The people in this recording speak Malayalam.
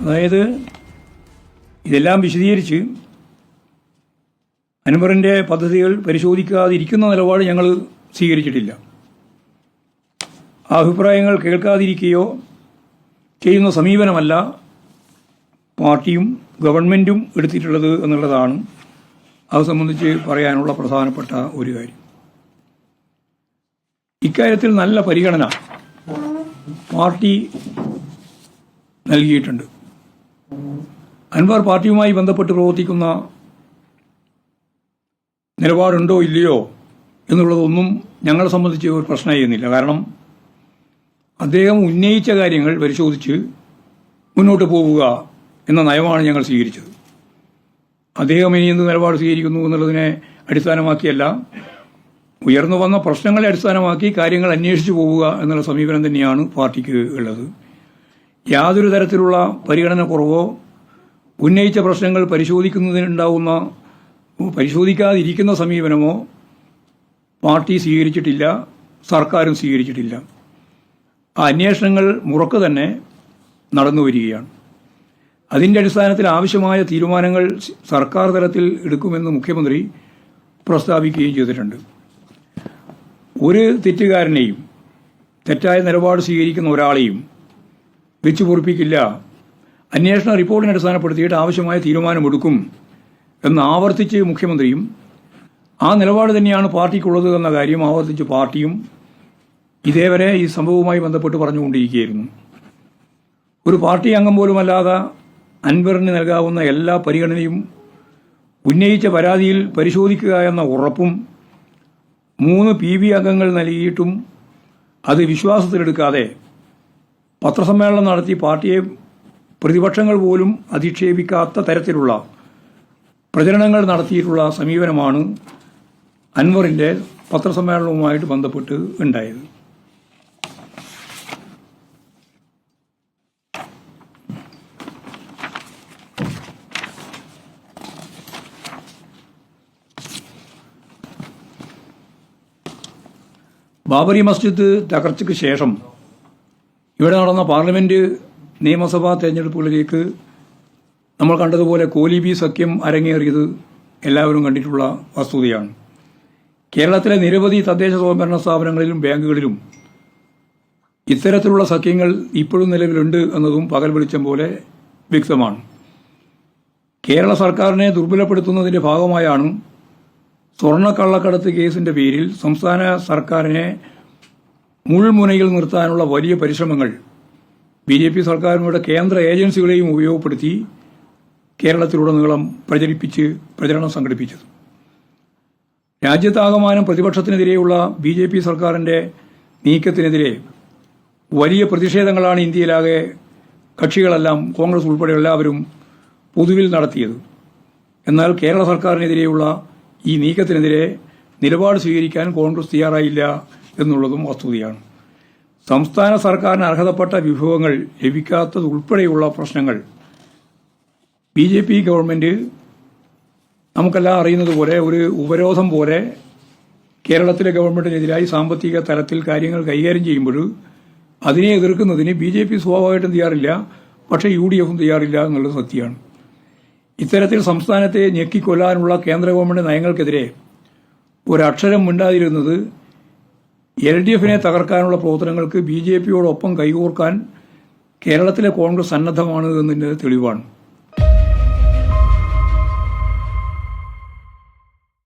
അതായത് ഇതെല്ലാം വിശദീകരിച്ച് അനുമറിന്റെ പദ്ധതികൾ പരിശോധിക്കാതിരിക്കുന്ന നിലപാട് ഞങ്ങൾ സ്വീകരിച്ചിട്ടില്ല. അഭിപ്രായങ്ങൾ കേൾക്കാതിരിക്കുകയോ ചെയ്യുന്ന സമീപനമല്ല പാർട്ടിയും ഗവൺമെന്റും എടുത്തിട്ടുള്ളത് എന്നുള്ളതാണ് അത് സംബന്ധിച്ച് പറയാനുള്ള പ്രധാനപ്പെട്ട ഒരു കാര്യം. ഇക്കാര്യത്തിൽ നല്ല പരിഗണന പാർട്ടി നൽകിയിട്ടുണ്ട്. അൻവർ പാർട്ടിയുമായി ബന്ധപ്പെട്ട് പ്രവർത്തിക്കുന്ന നിലപാടുണ്ടോ ഇല്ലയോ എന്നുള്ളതൊന്നും ഞങ്ങളെ സംബന്ധിച്ച് ഒരു പ്രശ്നമായിരുന്നില്ല കാരണം അദ്ദേഹം ഉന്നയിച്ച കാര്യങ്ങൾ പരിശോധിച്ച് മുന്നോട്ട് പോവുക എന്ന നയമാണ് ഞങ്ങൾ സ്വീകരിച്ചത്. അദ്ദേഹം ഇനി എന്ത് നിലപാട് സ്വീകരിക്കുന്നു എന്നുള്ളതിനെ അടിസ്ഥാനമാക്കിയല്ല ഉയർന്നു വന്ന പ്രശ്നങ്ങളെ അടിസ്ഥാനമാക്കി കാര്യങ്ങൾ അന്വേഷിച്ചു പോവുക എന്നുള്ള സമീപനം തന്നെയാണ് പാർട്ടിക്ക് ഉള്ളത്. യാതൊരു തരത്തിലുള്ള പരിഗണന കുറവോ ഉന്നയിച്ച പ്രശ്നങ്ങൾ പരിശോധിക്കുന്നതിനുണ്ടാവുന്ന പരിശോധിക്കാതിരിക്കുന്ന സമീപനമോ പാർട്ടി സ്വീകരിച്ചിട്ടില്ല സർക്കാരും സ്വീകരിച്ചിട്ടില്ല. ആ അന്വേഷണങ്ങൾ മുറക്ക് തന്നെ നടന്നു വരികയാണ്. അതിന്റെ അടിസ്ഥാനത്തിൽ ആവശ്യമായ തീരുമാനങ്ങൾ സർക്കാർ തലത്തിൽ എടുക്കുമെന്ന് മുഖ്യമന്ത്രി പ്രസ്താവിക്കുകയും ചെയ്തിട്ടുണ്ട്. ഒരു തെറ്റുകാരനെയും തെറ്റായ നിലപാട് സ്വീകരിക്കുന്ന ഒരാളെയും വെച്ചു പൊറിപ്പിക്കില്ല. അന്വേഷണ റിപ്പോർട്ടിനെ അടിസ്ഥാനപ്പെടുത്തിയിട്ട് ആവശ്യമായ തീരുമാനമെടുക്കും എന്ന് ആവർത്തിച്ച് മുഖ്യമന്ത്രിയും ആ നിലപാട് തന്നെയാണ് പാർട്ടിക്കുള്ളത് എന്ന കാര്യം ആവർത്തിച്ച് പാർട്ടിയും ഇതേവരെ ഈ സംഭവവുമായി ബന്ധപ്പെട്ട് പറഞ്ഞുകൊണ്ടിരിക്കുകയായിരുന്നു. ഒരു പാർട്ടി അംഗം പോലുമല്ലാതെ അൻവറിന് നൽകാവുന്ന എല്ലാ പരിഗണനയും ഉന്നയിച്ച പരാതിയിൽ പരിശോധിക്കുക എന്ന ഉറപ്പും മൂന്ന് പി വി അംഗങ്ങൾ നൽകിയിട്ടും അത് വിശ്വാസത്തിലെടുക്കാതെ പത്രസമ്മേളനം നടത്തി പാർട്ടിയെ പ്രതിപക്ഷങ്ങൾ പോലും അധിക്ഷേപിക്കാത്ത തരത്തിലുള്ള പ്രചരണങ്ങൾ നടത്തിയിട്ടുള്ള സമീപനമാണ് അൻവറിന്റെ പത്രസമ്മേളനവുമായിട്ട് ബന്ധപ്പെട്ട് ഉണ്ടായത്. ബാബറി മസ്ജിദ് തകർച്ചയ്ക്ക് ശേഷം ഇവിടെ നടന്ന പാർലമെന്റ് നിയമസഭാ തെരഞ്ഞെടുപ്പുകളിലേക്ക് നമ്മൾ കണ്ടതുപോലെ കോലിബി സഖ്യം അരങ്ങേറിയത് എല്ലാവരും കണ്ടിട്ടുള്ള വസ്തുതയാണ്. കേരളത്തിലെ നിരവധി തദ്ദേശ സ്വയംഭരണ സ്ഥാപനങ്ങളിലും ബാങ്കുകളിലും ഇത്തരത്തിലുള്ള സഖ്യങ്ങൾ ഇപ്പോഴും നിലവിലുണ്ട് എന്നതും പകൽ വെളിച്ചം പോലെ വ്യക്തമാണ്. കേരള സർക്കാരിനെ ദുർബലപ്പെടുത്തുന്നതിന്റെ ഭാഗമായാണ് സ്വർണക്കള്ളക്കടത്ത് കേസിന്റെ പേരിൽ സംസ്ഥാന സർക്കാരിനെ മുൾമുനയിൽ നിർത്താനുള്ള വലിയ പരിശ്രമങ്ങൾ ബി ജെ പി സർക്കാരിനോട് കേന്ദ്ര ഏജൻസികളെയും ഉപയോഗപ്പെടുത്തി കേരളത്തിലുടനീളം പ്രചരിപ്പിച്ച് പ്രചരണം സംഘടിപ്പിച്ചത്. രാജ്യത്താകമാനം പ്രതിപക്ഷത്തിനെതിരെയുള്ള ബി ജെ പി സർക്കാരിന്റെ നീക്കത്തിനെതിരെ വലിയ പ്രതിഷേധങ്ങളാണ് ഇന്ത്യയിലാകെ കക്ഷികളെല്ലാം കോൺഗ്രസ് ഉൾപ്പെടെ എല്ലാവരും പൊതുവിൽ നടത്തിയത്. എന്നാൽ കേരള സർക്കാരിനെതിരെയുള്ള ഈ നീക്കത്തിനെതിരെ നിലപാട് സ്വീകരിക്കാൻ കോൺഗ്രസ് തയ്യാറായില്ല എന്നുള്ളതും വസ്തുതയാണ്. സംസ്ഥാന സർക്കാരിന് അർഹതപ്പെട്ട വിഭവങ്ങൾ ലഭിക്കാത്തത് ഉൾപ്പെടെയുള്ള പ്രശ്നങ്ങൾ ബി ജെ പി ഗവൺമെന്റ് നമുക്കെല്ലാം അറിയുന്നത് പോലെ ഒരു ഉപരോധം പോലെ കേരളത്തിലെ ഗവൺമെന്റിനെതിരായി സാമ്പത്തിക തലത്തിൽ കാര്യങ്ങൾ കൈകാര്യം ചെയ്യുമ്പോൾ അതിനെ എതിർക്കുന്നതിന് ബി ജെ പി സ്വാഭാവികമായിട്ടും തയ്യാറില്ല പക്ഷേ യു ഡി എഫും തയ്യാറില്ല എന്നുള്ളത് സത്യമാണ്. ഇത്തരത്തിൽ സംസ്ഥാനത്തെ ഞെക്കിക്കൊല്ലാനുള്ള കേന്ദ്ര ഗവൺമെന്റ് നയങ്ങൾക്കെതിരെ ഒരക്ഷരം മിണ്ടാതിരുന്നത് എൽ ഡി എഫിനെ തകർക്കാനുള്ള പ്രവർത്തനങ്ങൾക്ക് ബി ജെ പിയോടൊപ്പം കൈകോർക്കാൻ കേരളത്തിലെ കോൺഗ്രസ് സന്നദ്ധമാണ് എന്നതിന്റെ തെളിവാണ്.